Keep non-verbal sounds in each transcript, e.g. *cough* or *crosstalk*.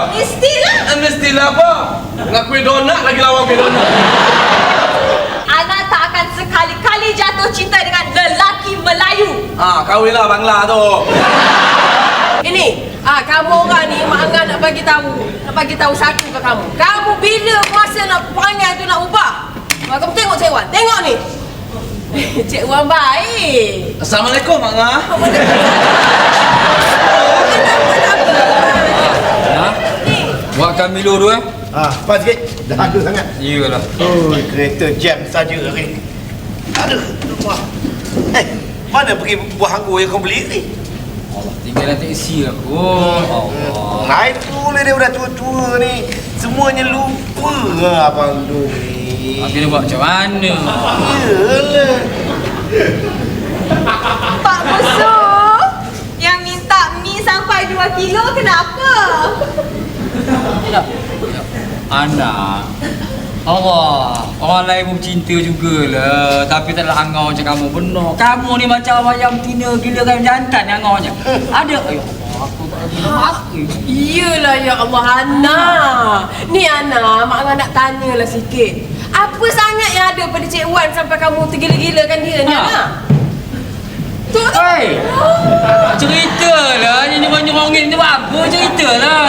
kau. Mestilah. Eh, Mestilah apa? Dengan kuih donat lagi lawa kuih donat. Ana tak akan sekali-kali jatuh cinta dengan lelaki Melayu. Ah, kahwinlah Bangla tu. Ini, ah kamu orang ni mak Angah nak bagi tahu, nak bagi tahu satu ke kamu. Kamu bila masa nak panggil tu nak ubah? Ah, kamu tengok Cik Wan, tengok ni. *laughs* Cik Wan baik. Assalamualaikum, Mak Ngah. *laughs* Ha? Buatkan Milo tu eh? Ah, pas sikit. Dah ada sangat. Iyalah. Oh, kereta jam saja hari. Aduh, wah. Eh, mana pergi buah anggur yang kau beli ni? Allah, tinggal nanti isi aku. Oh, Allah. Lain pula dia udah tua-tua ni. Semuanya lupa lah abang tu ni. Habis dia buat macam mana? Yalah. Pak Musuh yang minta mi sampai 2 kilo kenapa? Ya. Anak. Allah, orang lain pun cinta jugalah Tapi tak ada angau macam kamu Benar, kamu ni macam ayam tina Gila kan jantan angaunya Ada, ya Allah, aku Iyalah ya Allah Ana. Ni Ana, mak nak tanyalah sikit. Apa sangat yang ada pada Cik Wan sampai kamu tergila-gilakan dia ni Ha. Ana? Hei, cerita lah Ni nyerong-nyerongin tu apa cerita lah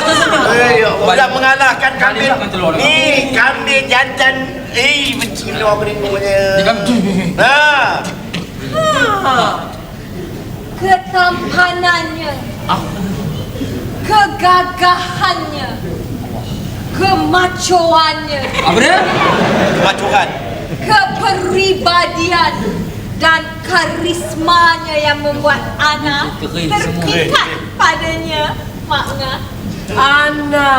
Eh, ya Allah. Dah mengalahkan kambing. Kambing makan telur. Ni kambing jantan. Eh, benci lu apa ni Ni kan Ha. Ha. Ketampanannya, Ah, kegagahannya, kemacoannya, apa dia? Kemacuran. kepribadian dan karismanya yang membuat Ana terpikat padanya, Mak Ngah. Ana,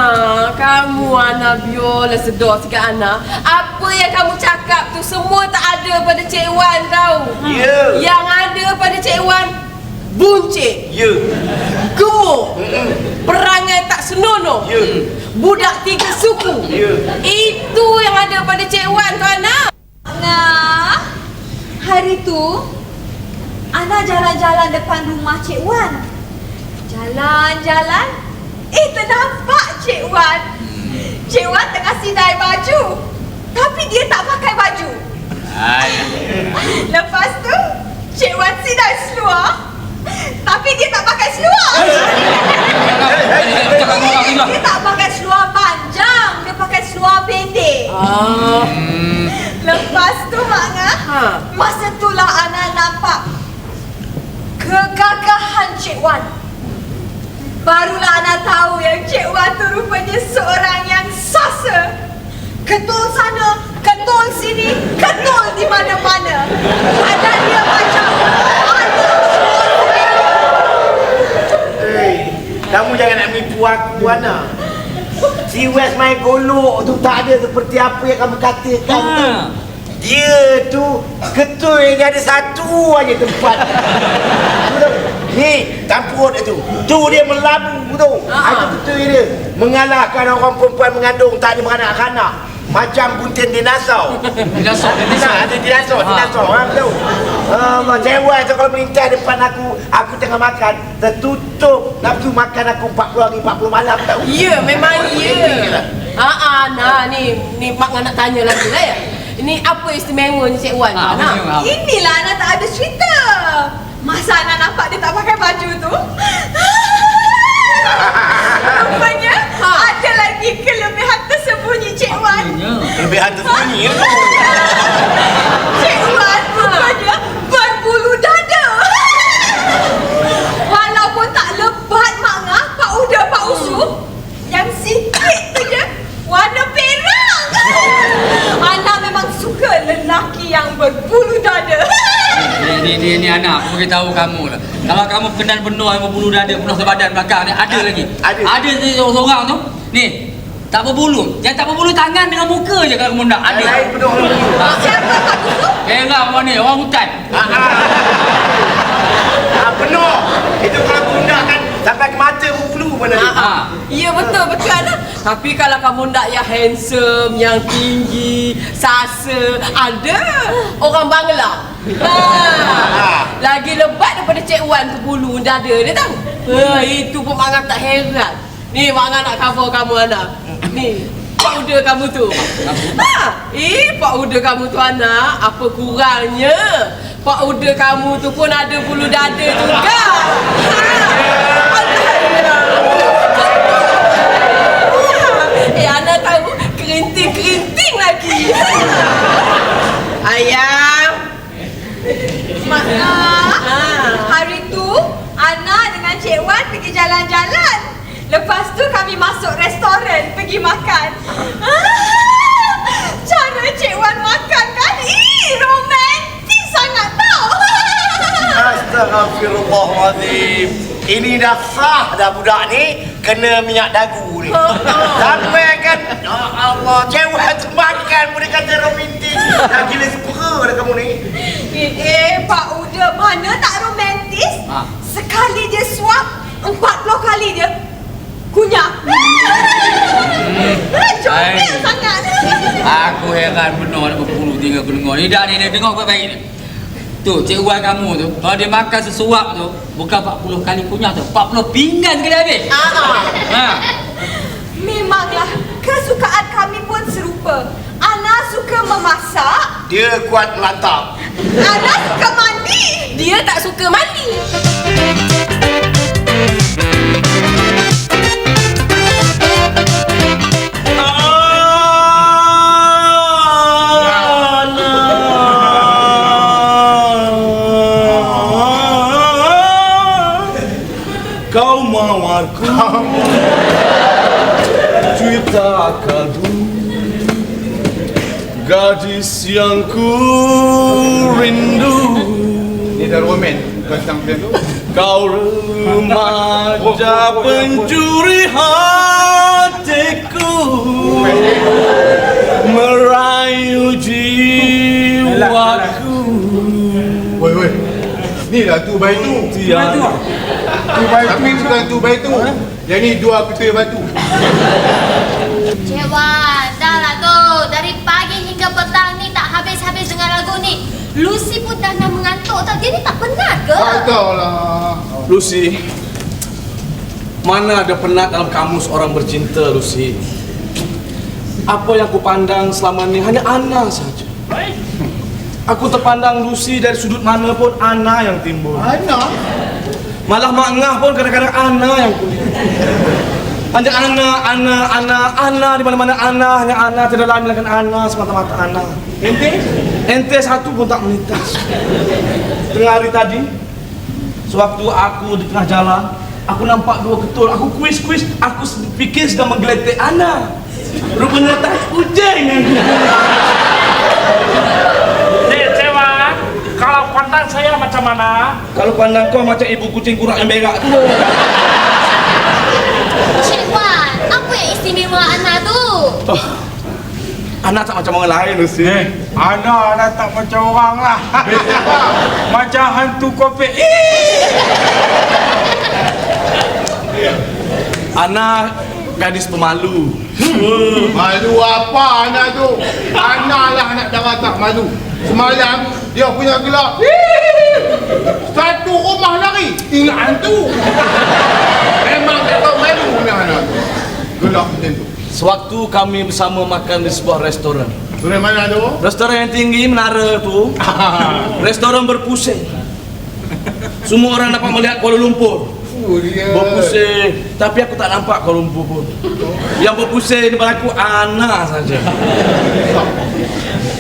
kamu Ana biola sedar sikit Ana. Apa yang kamu cakap tu semua tak ada pada Cik Wan tahu. Ya. Yang ada pada Cik Wan buncit, Ya. gemuk, perangai tak senonoh. Ya. Budak tiga suku. Ya. Itu yang ada pada Cik Wan tu Ana. Nah, hari tu Ana jalan-jalan depan rumah Cik Wan. Jalan-jalan, eh ternampak Cik Wan. Cik Wan tengah sidai baju. Tapi dia tak pakai baju. *laughs* Lepas tu, Cik Wan sidai seluar. Tapi dia tak pakai seluar. Dia tak pakai seluar panjang. Dia pakai seluar pendek. Ah. Ngah, Ha. Masa itulah Ana nampak kegagahan Cik Wan. Barulah Ana tahu yang Cik Wan tu rupanya seorang yang sasa. Ketul sana, ketul sini, ketul di mana-mana. Ada dia macam Hei, kamu jangan nak menipu aku, Ana. Si West main golok tu tak ada seperti apa yang kamu katakan tu. Dia tu ketul dia ada satu aja tempat. Tu tu. Ni, tampuk dia tu. Tu dia melabu tu. Ha. Itu betul dia. Mengalahkan orang perempuan mengandung tak ada beranak-anak. Macam buntin dinosaur. Dinosaur, dinosaur. Nah, ada dinosaur, Ha. dinosaur. Ha, betul. Allah, cewek tu kalau melintas depan aku, aku tengah makan, tertutup nafsu makan aku 40 hari 40 malam tahu. Ya, memang ya. Ha ah, nah ni ni mak nak tanya lagi lah ya. Ini apa istimewanya Cik Wan? Apa dia? Inilah Ana tak ada cerita. Masa Ana nampak dia tak pakai baju tu. *laughs* Rupanya Ha. ada lagi kelebihan tersembunyi Cik Wan. Apanya? Kelebihan tersembunyi ya. Cik Wan rupanya berbulu dada. Walaupun tak lebat Mak Ngah, Pak Uda, Pak Usu, yang sikit tu je warna perak. Ana memang suka lelaki yang berbulu dada. Ni, ni, ni, ni anak, aku beritahu kamu lah Kalau kamu kenal benar yang berbulu dada, penuh sebadan belakang ni Ada lagi Ada. Ada tu seorang tu Ni, tak berbulu Yang tak berbulu tangan dengan muka je kalau kamu nak Ada Lain penuh lagi. Siapa Pak Usu? Kerang orang ni, orang hutan Ah, ah. Ah, penuh. Itu kalau bunda kan sampai ke mata berbulu dia. Ha. Ya betul betul Ana. Tapi kalau kamu nak yang handsome, yang tinggi, sasa, ada orang Bangla. Ha. Lagi lebat daripada Cik Wan tu bulu dada dia tahu. Eh, itu pun Mak Angah tak heran. Ni Mak Angah nak cover kamu anak. Ni, powder kamu tu. Ha, eh, powder kamu tu anak, apa kurangnya? Powder kamu tu pun ada bulu dada juga. Ha, Eh, Ana tahu kerinting-kerinting lagi. Ayam. Mak Ha. Hari tu Ana dengan Cik Wan pergi jalan-jalan. Lepas tu kami masuk restoran pergi makan. Ah, cara Cik Wan makan kan? Ih, romantis sangat tau. Astagfirullahaladzim. Ini dah sah dah budak ni kena minyak dagu ni. Sampai kan ya Allah, cewek tu makan pun dia kata romantik. Dah gila sepera dah kamu ni. Eh, eh, Pak Uda mana tak romantis? Ha. Sekali dia suap, 40 kali dia kunyah. Comel Hai. sangat. Aku heran benar nak berpuluh tinggal aku dengar. Ni dah ni, dia dengar baik-baik ni. Tu, cik Wan kamu tu, kalau dia makan sesuap tu, bukan 40 kali kunyah tu, 40 pinggan sekali habis. Ah, Ha. Memanglah kesukaan kami pun serupa. Ana suka memasak, Dia kuat melantap. Ana suka mandi. Dia tak suka mandi. Kau mawarku Cerita kalbu Gadis yang ku rindu. Ni dah roman Tentang dia tu? Kau remaja pencuri hatiku. Merayu jiwaku. Woi woi. Ni lah tu bayi tu. Tiada Tu bayi tu bukan tu bayi tu Yang ni dua ketua batu Cik Wan, dah lah tu. Dari pagi hingga petang ni tak habis-habis dengan lagu ni. Lucy pun dah nak mengantuk tau. Dia ni tak penat ke? Tak tahu lah Lucy Mana ada penat dalam kamus orang bercinta Lucy Apa yang aku pandang selama ni hanya Ana saja Aku terpandang Lucy dari sudut mana pun Ana yang timbul Mana? Malah Mak Ngah pun kadang-kadang Ana yang kulihat Hanya Ana, Ana, Ana, Ana di mana-mana Ana, hanya Ana tidak lain melainkan Ana semata-mata Ana. Ente? Ente satu pun tak melintas. Tengah hari tadi, sewaktu aku di tengah jalan, aku nampak dua ketul. Aku kuis-kuis, aku fikir sedang menggeletek Ana. Rupanya tak kucing yang Nek Cewa, kalau pandang saya macam mana? Kalau pandang kau macam ibu kucing kurang yang berak tu. *laughs* Cik Wan, apa yang istimewa Ana tu? Oh, Ana tak macam orang lain Lucy. Eh, Ana dah tak macam orang lah. *laughs* macam hantu kopi. *laughs* Ana gadis pemalu. Malu apa anak tu? Anak lah anak darah tak malu Semalam dia punya gelap Satu rumah lari Ingat hantu Memang tak tahu malu punya anak tu Gelap macam tu Sewaktu kami bersama makan di sebuah restoran. Dari mana tu? Restoran yang tinggi menara tu. *laughs* restoran berpusing. Semua orang dapat melihat Kuala Lumpur. Oh dia Berpusing. Tapi aku tak nampak Kuala Lumpur pun. Yang berpusing di depan aku Ana saja.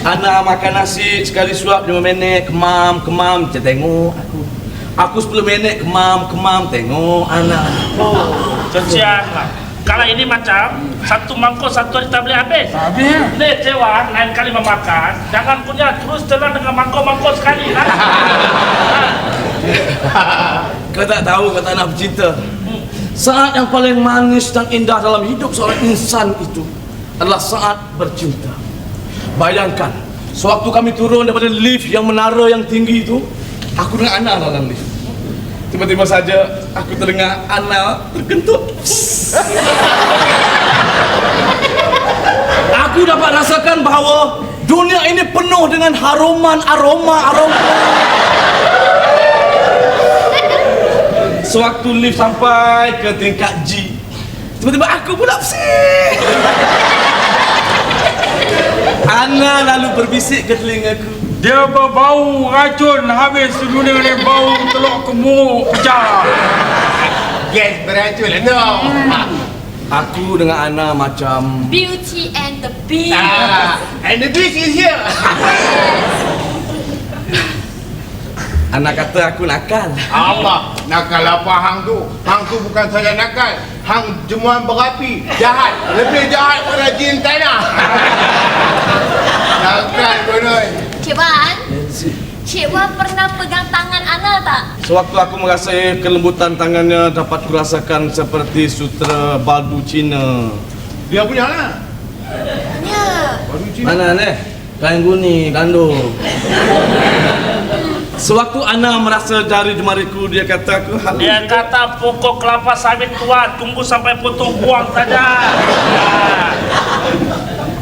Ana makan nasi sekali suap 5 minit, kemam, kemam, dia tengok aku. Aku 10 minit kemam, kemam, tengok Ana. Kesian lah. Kalau ini macam satu mangkuk satu hari tak boleh habis. Habis. Nek Cewa, lain kali memakan, jangan punya terus telan dengan mangkuk-mangkuk sekali lah. *laughs* Kau tak tahu kau tak nak bercinta. Saat yang paling manis dan indah dalam hidup seorang insan itu adalah saat bercinta. Bayangkan, sewaktu kami turun daripada lift yang menara yang tinggi itu, aku dengan Ana dalam lift. Tiba-tiba saja aku terdengar Ana terkentut. *laughs* Aku dapat rasakan bahawa dunia ini penuh dengan haruman aroma aroma Sewaktu lift sampai ke tingkat G Tiba-tiba aku pula pusing Ana lalu berbisik ke telingaku Dia berbau racun habis dunia ni bau telur kemuk pecah. Gas beracun lah no. Aku dengan Ana macam Beauty and the Beast. Ah, and the beach is here. Ana kata aku nakal Allah, nakal apa hang tu? Hang tu bukan saja nakal, hang jemuan berapi, jahat, lebih jahat pada jin tanah. *laughs* nakal konon. Cik Wan, Cik Wan pernah pegang tangan Ana tak? Sewaktu aku merasai kelembutan tangannya dapat kurasakan seperti sutera baldu Cina Dia punya lah. Ya. Baru Cina. Mana ni? Kain guni, gandum. *laughs* Sewaktu Ana merasa jari jemariku, dia kata aku halus. Dia kata pokok kelapa sawit tua tunggu sampai potong buang saja.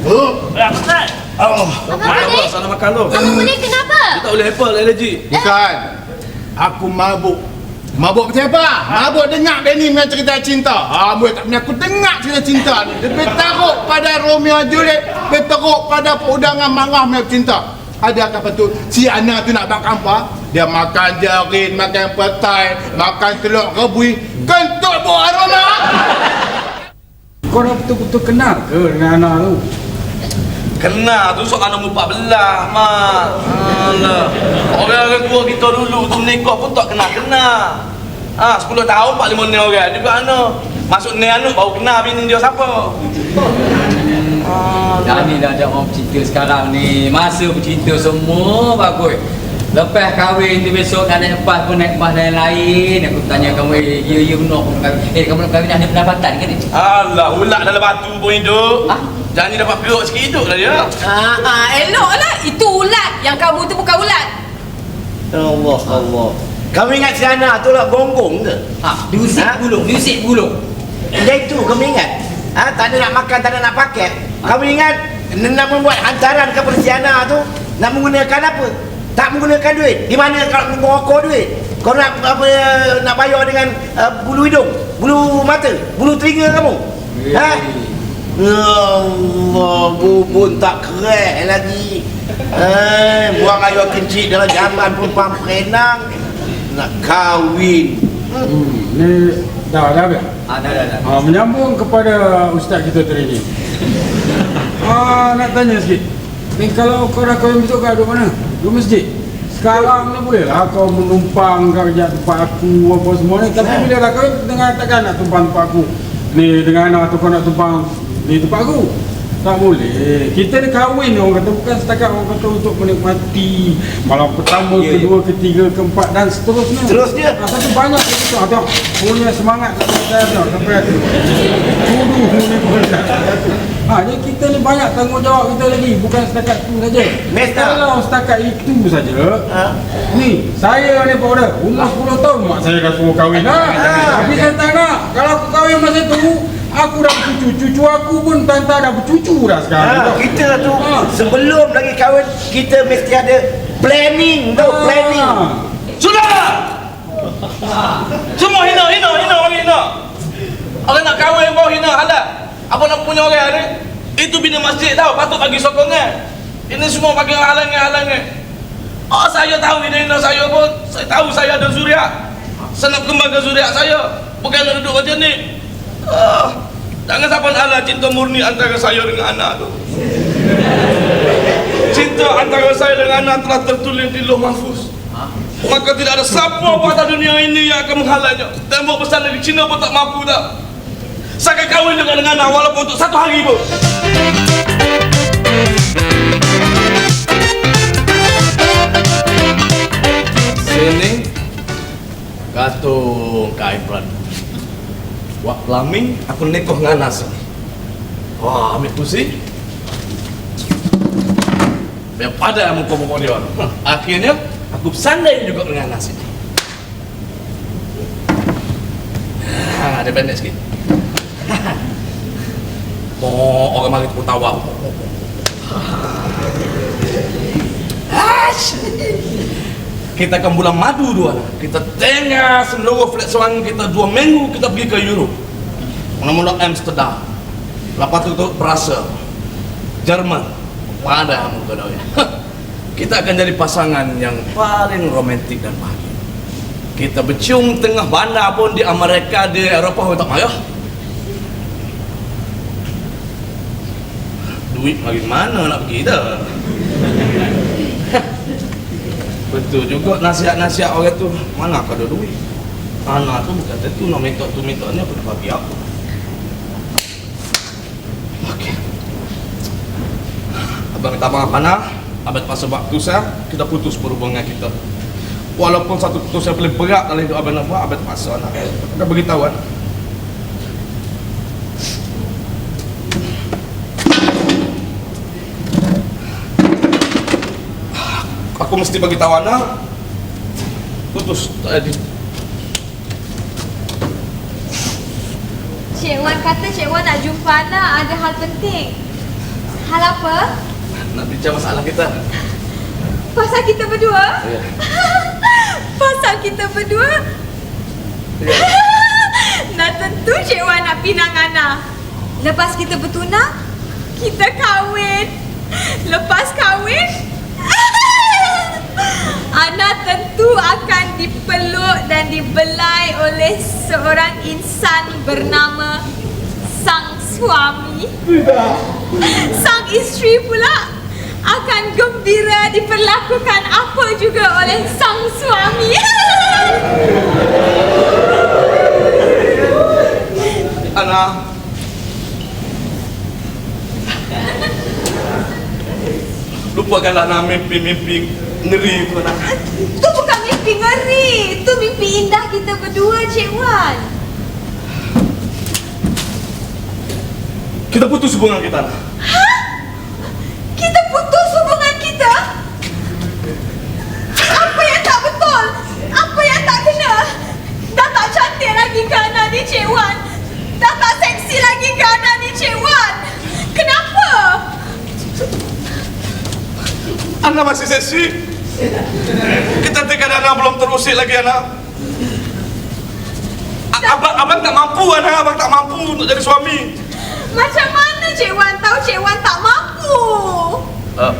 Oh, Ya betul. Oh, Apa apa? ni? Salah makan tu. Kamu boleh kenapa? Dia tak boleh apple, allergy. bukan. Aku mabuk. Mabuk macam apa? Mabuk dengar Benny punya cerita cinta. Ah, buat tak punya aku dengar cerita cinta ni. Lebih teruk pada Romeo Juliet, lebih teruk pada undangan mangah punya cinta. Adakah betul si Ana tu nak makan apa? Dia makan jarin, makan petai, makan telur rebui, kentut bau aroma. Kau dah betul-betul kenal ke dengan anak tu? Kena tu soal nombor 14, Mak. Alah. Orang-orang tua kita dulu tu menikah pun tak kena-kena. Ah, 10 tahun 45 ni orang juga ana. Masuk ni anak baru kenal bini dia siapa. Ah, Dah ni dah ada orang bercinta sekarang ni Masa bercinta semua bagus Lepas kahwin tu besok nak naik bas pun naik bas lain-lain Aku tanya kamu, eh, ya, ya benar kamu kahwin Eh, kamu nak kahwin ada pendapatan ke ni? Alah, ulak dalam batu pun hidup. Ah? Jangan dapat perut sikit hidup lah dia. Ah, ah, elok lah. Itu ulat. Yang kamu tu bukan ulat. Allah Allah. Kamu ingat si anak tu lah gonggong ke? Ha, diusik Ha? bulung, diusik bulung Dia itu kamu ingat? Ha, tak ada nak makan, tak ada nak pakai. Kamu ingat nak membuat hantaran kepada si tu nak menggunakan apa? Tak menggunakan duit. Di mana kalau merokok duit? Kau nak apa nak bayar dengan uh, bulu hidung, bulu mata, bulu telinga kamu? Ha? Ya Allah, bubun tak keren lagi. Eh, buang air kencing dalam jamban perempuan perenang. Nak kahwin. Hmm, dah dah dah. Ha, dah, dah, dah Ha, menyambung kepada ustaz kita tadi ni. *laughs* Ah, nak tanya sikit. Ni kalau kau dah kahwin besok kau duduk mana? Duduk masjid. Sekarang ni boleh lah kau menumpang kerja tempat aku apa semua ni. Tapi bila dah kahwin dengan takkan nak tumpang tempat aku. Ni dengan anak tu kau nak tumpang di tempat aku. Tak boleh. Kita ni kahwin orang kata bukan setakat orang kata untuk menikmati malam pertama, Ya, ya. kedua, ketiga, keempat dan seterusnya. Seterusnya. Ah, tapi banyak kita tengok tengok punya semangat saya tengok sampai. Tuduh ni pun satu. Ha, jadi kita ni banyak tanggungjawab kita lagi bukan setakat tu saja. Kalau setakat itu saja. Ha? Ni, saya ni powder umur 10 tahun mak saya dah suruh kahwin ha. Tapi saya tak nak. Kalau aku kahwin masa tu Aku dah bercucu, cucu aku pun tanta dah bercucu dah sekarang. Ha, kita tu Ha. sebelum lagi kahwin kita mesti ada planning tau, planning. Ah. Sudah! Semua hina, hina, hina, orang hina. Orang nak kahwin bawa hina halal. Apa nak punya orang ni? Itu bina masjid tau, patut bagi sokongan. Ini semua bagi halangan-halangan. Oh, saya tahu hina-hina saya pun. Saya tahu saya ada zuriat. Saya nak kembangkan zuriat saya. Bukan nak duduk macam ni. Ah, jangan siapa nak ala cinta murni antara saya dengan anak tu. Cinta antara saya dengan anak telah tertulis di loh mahfuz. Maka tidak ada siapa pada dunia ini yang akan menghalangnya. Tembok besar dari Cina pun tak mampu tak. Saya akan kahwin dengan anak walaupun untuk satu hari pun. Wak Laming aku anak sini Wah ambil kursi Biar pada muka-muka dia. Hah, Akhirnya aku bersandai juga dengan anak sini Ha, ada pendek sikit. *laughs* Oh, orang mari tepuk tawa. Ash. Kita akan bulan madu dua. Kita tengah seluruh flat selang kita dua minggu kita pergi ke Europe. Mula-mula Amsterdam. Lepas tu tu Brussels. Jerman. Pada muka ya. *laughs* Kita akan jadi pasangan yang paling romantik dan bahagia. Kita bercium tengah bandar pun di Amerika, di Eropah tak payah. Duit bagi mana nak pergi dah. Betul juga. Nasihat-nasihat orang tu Mana ada duit? Anak tu bukan tentu nak minta tu minta ni aku nak bagi apa Okey Abang minta maaf Ana. Abang terpaksa buat keputusan. Kita putus perhubungan kita. Walaupun satu keputusan paling berat dalam hidup abang nak buat Abang terpaksa Ana. Kita beritahu Ana Aku mesti bagi tahu Ana Putus tak jadi Cik Wan kata Cik Wan nak jumpa anak ada hal penting. Hal apa? Nak bincang masalah kita Pasal kita berdua? Ya. *laughs* Pasal kita berdua? Ya. *laughs* Dah tentu Cik Wan nak pinang Ana. Lepas kita bertunang, kita kahwin. Lepas kahwin, Ana tentu akan dipeluk dan dibelai oleh seorang insan bernama sang suami. Sang isteri pula akan gembira diperlakukan apa juga oleh sang suami. Ana Lupakanlah nak mimpi-mimpi ngeri tu Itu mimpi ngeri. Itu mimpi indah kita berdua, Cik Wan. Kita putus hubungan kita Ana Kita putus hubungan kita? Apa yang tak betul? Apa yang tak kena? Dah tak cantik lagi ke anak ni, Cik Wan? Dah tak seksi lagi ke anak ni, Cik Wan? Kenapa? Ana masih seksi Kita tinggal Ana belum terusik lagi Ana A- Abang, abang tak mampu Ana Abang tak mampu untuk jadi suami. Macam mana Cik Wan tahu Cik Wan tak mampu? uh.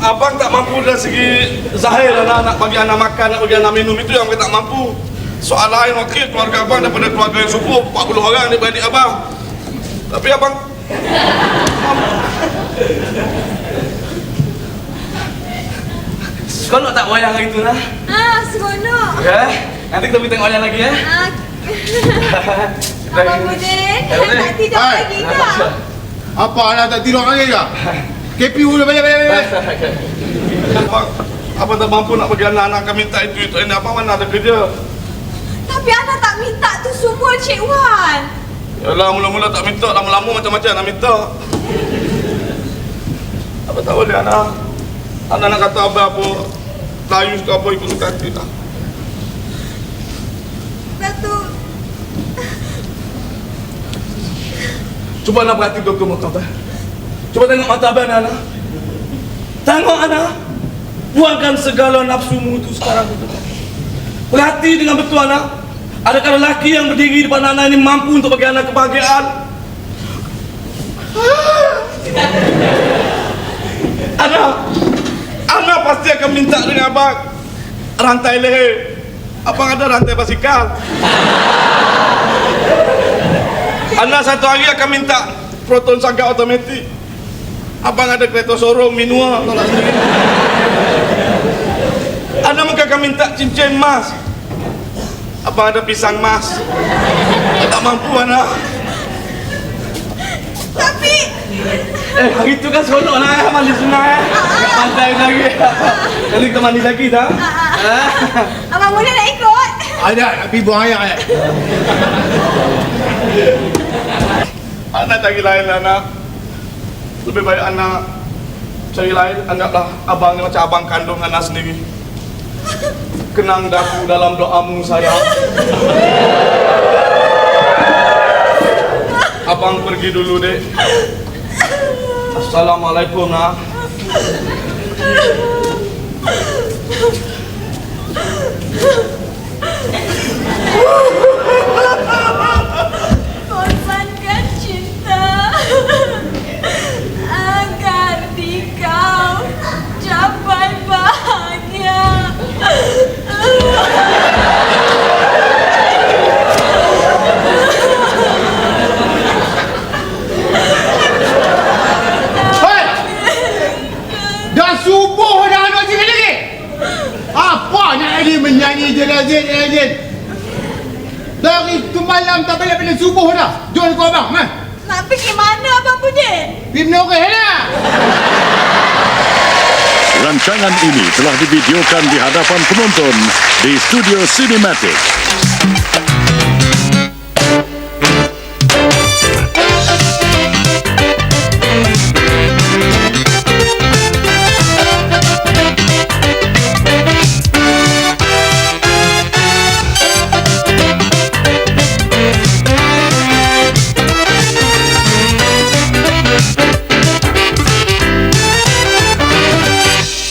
Abang tak mampu dari segi Zahir Ana nak bagi Ana makan Nak bagi Ana minum Itu yang abang tak mampu. Soal lain okey Keluarga abang daripada keluarga yang subur 40 orang ni beradik abang. Tapi abang Seronok tak wayang hari tu lah? Ah, seronok. Ya, nanti kita pergi tengok wayang lagi ya. Ah, *laughs* Abang Budin, Eh, tak tidur lagi ke? Apa anak tak tidur lagi *laughs* ke? KPU dah banyak banyak banyak. Abang, abang tak mampu nak bagi anak-anak kami minta itu itu ini abang mana ada kerja. Tapi anak tak minta tu semua Cik Wan. Yalah mula-mula tak minta, lama-lama macam-macam nak minta. Apa tak boleh anak. Anak nak kata abang apa, layu ke apa ikut suka hati lah. Datuk, Cuba nak perhati betul muka abang. Cuba tengok mata abang anak. Tengok anak. Buangkan segala nafsumu itu sekarang itu. Perhati dengan betul anak. Adakah lelaki yang berdiri di depan anak ini mampu untuk bagi anak kebahagiaan? Anak, anak pasti akan minta dengan abang rantai leher. Abang ada rantai basikal. Anak satu hari akan minta proton sangat otomatik. Abang ada kereta sorong minua tolak sendiri. Anak mungkin akan minta cincin emas. Abang ada pisang emas. Tak mampu anak. Tapi Eh hari tu kan seronok lah eh. Mandi sungai eh. Kat pantai lagi. *laughs* Nanti kita mandi lagi dah. Eh? Abang boleh nak ikut? Ada nak pergi buang air eh. *laughs* Anak cari lain lah anak. Lebih baik anak cari lain. Anggaplah abang ni macam abang kandung anak sendiri. *laughs* Kenang daku dalam doamu sayang. Abang pergi dulu dek. Assalamualaikum nak. Bosankan menyanyi jelazin jelazin? Dari semalam tak balik balik subuh dah. Jom kau abang, mah. Nak pergi mana Abang Budin? Pergi menoreh lah. Rancangan ini telah divideokan di hadapan penonton di Studio Cinematic.